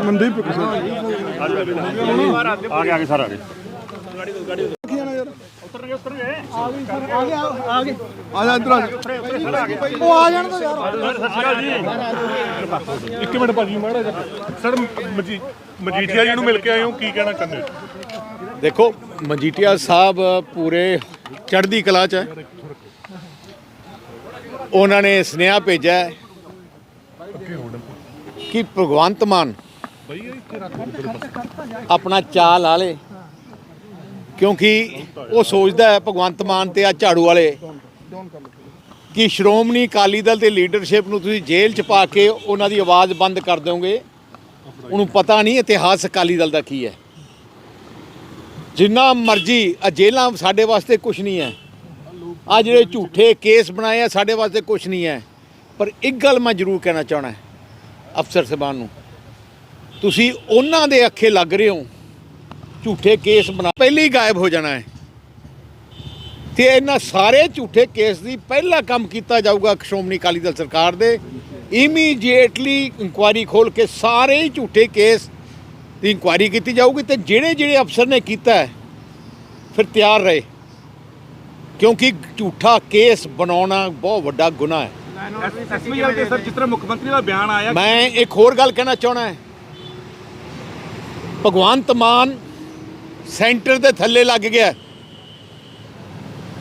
ਮਨਦੀਪ ਆ ਗਏ ਆ ਗਏ ਸਰ ਆ ਗਏ। ਆ ਜਾ ਇੱਧਰ ਆ ਜਾ। ਉਹ ਆ ਜਾਣ ਤਾਂ ਯਾਰ। ਇੱਕ ਮਿੰਟ ਭਾਜੀ ਮਾੜਾ ਜਿਹਾ। ਸਰ ਮਜੀ ਮਜੀਠੀਆ ਜੀ ਨੂੰ ਮਿਲ ਕੇ ਆਏ ਹੋ ਕੀ ਕਹਿਣਾ ਚਾਹੁੰਦੇ ਹੋ? ਦੇਖੋ ਮਜੀਠੀਆ ਸਾਹਿਬ ਪੂਰੇ ਚੜ੍ਹਦੀ ਕਲਾ ਚ ਹੈ। ਉਹਨਾਂ ਨੇ ਸੁਨੇਹਾ ਭੇਜਿਆ ਹੈ ਕਿ ਭਗਵੰਤ ਮਾਨ ਆਪਣਾ ਚਾਲ ਲਾ ਲੇ, ਕਿਉਂਕਿ ਉਹ ਸੋਚਦਾ ਹੈ ਭਗਵੰਤ ਮਾਨ ਤੇ ਆ ਝਾੜੂ ਵਾਲੇ ਕਿ ਸ਼੍ਰੋਮਣੀ ਅਕਾਲੀ ਦਲ ਦੇ ਲੀਡਰਸ਼ਿਪ ਨੂੰ ਤੁਸੀਂ ਜੇਲ੍ਹ 'ਚ ਪਾ ਕੇ ਉਹਨਾਂ ਦੀ ਆਵਾਜ਼ ਬੰਦ ਕਰ ਦਿਓਗੇ। ਉਹਨੂੰ ਪਤਾ ਨਹੀਂ ਇਤਿਹਾਸ ਅਕਾਲੀ ਦਲ ਦਾ ਕੀ ਹੈ। ਜਿੰਨਾ ਮਰਜ਼ੀ ਆ ਜੇਲਾਂ ਸਾਡੇ ਵਾਸਤੇ ਕੁਝ ਨਹੀਂ ਹੈ। ਆ ਜਿਹੜੇ ਝੂਠੇ ਕੇਸ ਬਣਾਏ ਆ, ਸਾਡੇ ਵਾਸਤੇ ਕੁਝ ਨਹੀਂ ਹੈ। ਪਰ ਇੱਕ ਗੱਲ ਮੈਂ ਜ਼ਰੂਰ ਕਹਿਣਾ ਚਾਹਣਾ ਅਫਸਰ ਸਾਹਿਬਾਨ ਨੂੰ। ਤੁਸੀਂ ਉਹਨਾਂ ਦੇ ਅੱਖੇ ਲੱਗ ਰਹੇ ਹੋ, ਝੂਠੇ ਕੇਸ ਬਣਾ ਪਹਿਲੇ ਹੀ ਗਾਇਬ ਹੋ ਜਾਣਾ ਹੈ। ਤੇ ਇਹਨਾਂ ਸਾਰੇ ਝੂਠੇ ਕੇਸ ਦੀ ਪਹਿਲਾ ਕੰਮ ਕੀਤਾ ਜਾਊਗਾ ਸ਼੍ਰੋਮਣੀ ਅਕਾਲੀ ਦਲ ਸਰਕਾਰ ਦੇ। ਇਮੀਡੀਏਟਲੀ ਇਨਕੁਆਇਰੀ ਖੋਲ ਕੇ ਸਾਰੇ ਹੀ ਝੂਠੇ ਕੇਸ ਦੀ ਇਨਕੁਆਇਰੀ ਕੀਤੀ ਜਾਊਗੀ ਤੇ ਜਿਹੜੇ ਜਿਹੜੇ ਅਫਸਰ ਨੇ ਕੀਤਾ ਫਿਰ ਤਿਆਰ ਰਹੇ। ਕਿਉਂਕਿ ਝੂਠਾ ਕੇਸ ਬਣਾਉਣਾ ਬਹੁਤ ਵੱਡਾ ਗੁਨਾਹ ਹੈ। ਐਸਪੀਐਲ ਤੇ ਸਰ ਜਿਸ ਤਰ੍ਹਾਂ ਮੁੱਖ ਮੰਤਰੀ ਦਾ ਬਿਆਨ ਆਇਆ ਮੈਂ ਇੱਕ ਹੋਰ ਗੱਲ ਕਹਿਣਾ ਚਾਹਣਾ ਹੈ। ਭਗਵੰਤ ਮਾਨ ਸੈਂਟਰ ਦੇ ਥੱਲੇ ਲੱਗ ਗਿਆ।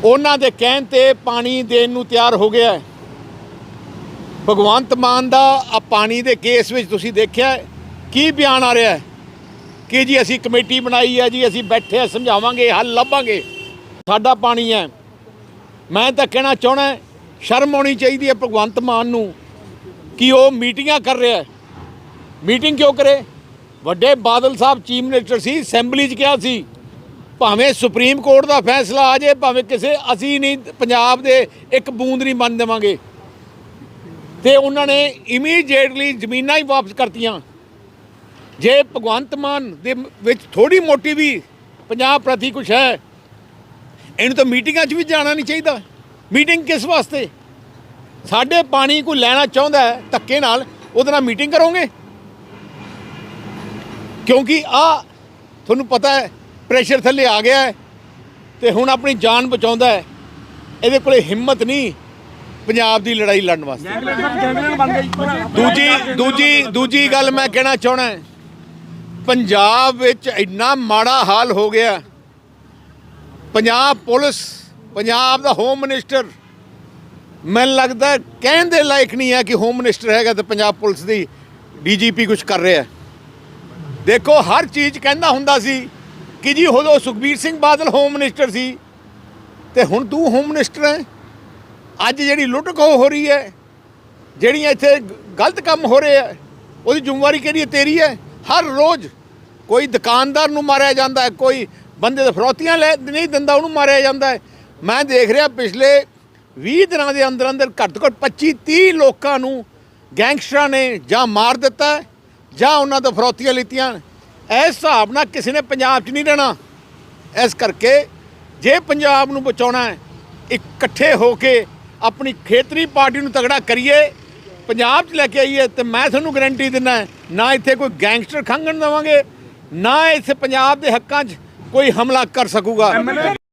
ਉਹਨਾਂ ਦੇ ਕਹਿਣ ਤੇ ਪਾਣੀ ਦੇਣ ਨੂੰ ਤਿਆਰ ਹੋ ਗਿਆ ਹੈ। ਭਗਵੰਤ ਮਾਨ ਦਾ ਆ ਪਾਣੀ ਦੇ ਕੇਸ ਵਿੱਚ ਤੁਸੀਂ ਦੇਖਿਆ ਕੀ ਬਿਆਨ ਆ ਰਿਹਾ ਹੈ? ਕਿ ਜੀ ਅਸੀਂ ਕਮੇਟੀ ਬਣਾਈ ਹੈ ਜੀ ਅਸੀਂ ਬੈਠੇ ਸਮਝਾਵਾਂਗੇ ਹੱਲ ਲੱਭਾਂਗੇ। ਸਾਡਾ ਪਾਣੀ ਹੈ। ਮੈਂ ਤਾਂ ਕਹਿਣਾ ਚਾਹਣਾ ਸ਼ਰਮ ਆਉਣੀ ਚਾਹੀਦੀ ਹੈ ਭਗਵੰਤ ਮਾਨ ਨੂੰ ਕਿ ਉਹ ਮੀਟਿੰਗਾਂ ਕਰ ਰਿਹਾ ਹੈ। ਮੀਟਿੰਗ ਕਿਉਂ ਕਰੇ? ਵੱਡੇ ਬਾਦਲ ਸਾਹਿਬ ਚੀਫ ਮਿਨਿਸਟਰ ਸੀ, ਅਸੈਂਬਲੀ 'ਚ ਕਿਹਾ ਸੀ, ਭਾਵੇਂ ਸੁਪਰੀਮ ਕੋਰਟ ਦਾ ਫੈਸਲਾ ਆ ਜਾਏ, ਭਾਵੇਂ ਕਿਸੇ, ਅਸੀਂ ਨਹੀਂ, ਪੰਜਾਬ ਦੇ ਇੱਕ ਬੂੰਦ ਨਹੀਂ ਮੰਨ ਦੇਵਾਂਗੇ। ਤੇ ਉਹਨਾਂ ਨੇ ਇਮੀਡੀਏਟਲੀ ਜ਼ਮੀਨਾਂ ਹੀ ਵਾਪਸ ਕਰਤੀਆਂ। ਜੇ ਭਗਵੰਤ ਮਾਨ ਦੇ ਵਿੱਚ ਥੋੜੀ ਮੋਟੀ ਵੀ ਪੰਜਾਬ ਪ੍ਰਤੀ ਕੁਛ ਹੈ ਇਹਨੂੰ ਤਾਂ ਮੀਟਿੰਗਾਂ 'ਚ ਵੀ ਜਾਣਾ ਨਹੀਂ ਚਾਹੀਦਾ। ਮੀਟਿੰਗ ਕਿਸ ਵਾਸਤੇ? ਸਾਡੇ ਪਾਣੀ ਕੋਈ ਲੈਣਾ ਚਾਹੁੰਦਾ ਹੈ ਧੱਕੇ ਨਾਲ, ਉਹਦੇ ਨਾਲ ਮੀਟਿੰਗ ਕਰੋਗੇ? ਕਿਉਂਕਿ ਆ ਤੁਹਾਨੂੰ ਪਤਾ ਹੈ, ਪ੍ਰੈਸ਼ਰ ਥੱਲੇ ਆ ਗਿਆ ਹੈ ਤੇ ਹੁਣ ਆਪਣੀ ਜਾਨ ਬਚਾਉਂਦਾ ਹੈ। ਇਹਦੇ ਕੋਲੇ ਹਿੰਮਤ ਨਹੀਂ ਪੰਜਾਬ ਦੀ ਲੜਾਈ ਲੜਨ ਵਾਸਤੇ। ਦੂਜੀ ਦੂਜੀ ਦੂਜੀ ਗੱਲ ਮੈਂ ਕਹਿਣਾ ਚਾਹਣਾ ਪੰਜਾਬ ਵਿੱਚ ਇੰਨਾ ਮਾੜਾ ਹਾਲ ਹੋ ਗਿਆ ਪੰਜਾਬ ਪੁਲਿਸ, ਪੰਜਾਬ ਦਾ ਹੋਮ ਮਿਨਿਸਟਰ ਮੈਨੂੰ ਲੱਗਦਾ ਕਹਿਣ ਦੇ ਲਾਇਕ ਨਹੀਂ ਹੈ ਕਿ ਹੋਮ ਮਿਨਿਸਟਰ ਹੈਗਾ ਤੇ ਪੰਜਾਬ ਪੁਲਿਸ ਦੀ ਡੀਜੀਪੀ ਕੁਝ ਕਰ ਰਿਹਾ ਦੇਖੋ, ਹਰ ਚੀਜ਼ ਕਹਿੰਦਾ ਹੁੰਦਾ ਸੀ ਕਿ ਜੀ ਉਦੋਂ ਸੁਖਬੀਰ ਸਿੰਘ ਬਾਦਲ ਹੋਮ ਮਿਨਿਸਟਰ ਸੀ ਤੇ ਹੁਣ ਤੂੰ ਹੋਮ ਮਿਨਿਸਟਰ ਹੈ। ਅੱਜ ਜਿਹੜੀ ਲੁੱਟ ਖੋਹ ਹੋ ਰਹੀ ਹੈ, ਜਿਹੜੀਆਂ ਇੱਥੇ ਗਲਤ ਕੰਮ ਹੋ ਰਹੇ ਆ ਉਹਦੀ ਜ਼ਿੰਮੇਵਾਰੀ ਕਿਹੜੀ ਹੈ? ਤੇਰੀ ਹੈ। ਹਰ ਰੋਜ਼ ਕੋਈ ਦੁਕਾਨਦਾਰ ਨੂੰ ਮਾਰਿਆ ਜਾਂਦਾ ਹੈ, ਕੋਈ ਬੰਦੇ ਦੇ ਫਰੋਤੀਆਂ ਲੈ ਨਹੀਂ ਦਿੰਦਾ, ਉਹਨੂੰ ਮਾਰਿਆ ਜਾਂਦਾ ਹੈ। ਮੈਂ ਦੇਖ ਰਿਹਾ ਪਿਛਲੇ 20 ਦਿਨਾਂ ਦੇ ਅੰਦਰ ਅੰਦਰ ਘੱਟ ਤੋਂ ਘੱਟ 25 30 ਲੋਕਾਂ ਨੂੰ ਗੈਂਗਸਟਰਾਂ ਨੇ ਜਾਂ ਮਾਰ ਦਿੱਤਾ ਜਾਂ ਉਹਨਾਂ ਤੋਂ ਫਰੋਤੀਆਂ ਲਿੱਤੀਆਂ। ਇਸ ਹਿਸਾਬ ਨਾਲ ਕਿਸੇ ਨੇ ਪੰਜਾਬ 'ਚ ਨਹੀਂ ਰਹਿਣਾ। ਇਸ ਕਰਕੇ ਜੇ ਪੰਜਾਬ ਨੂੰ ਬਚਾਉਣਾ ਹੈ, ਇਕੱਠੇ ਹੋ ਕੇ ਆਪਣੀ ਖੇਤਰੀ ਪਾਰਟੀ ਨੂੰ ਤਗੜਾ ਕਰੀਏ, ਪੰਜਾਬ 'ਚ ਲੈ ਕੇ ਆਈਏ, ਤੇ ਮੈਂ ਤੁਹਾਨੂੰ ਗਾਰੰਟੀ ਦਿੰਦਾ ਨਾ ਇੱਥੇ ਕੋਈ ਗੈਂਗਸਟਰ ਖੰਗਣ ਦੇਵਾਂਗੇ, ਨਾ ਇੱਥੇ ਪੰਜਾਬ ਦੇ ਹੱਕਾਂ 'ਚ ਕੋਈ ਹਮਲਾ ਕਰ ਸਕੂਗਾ।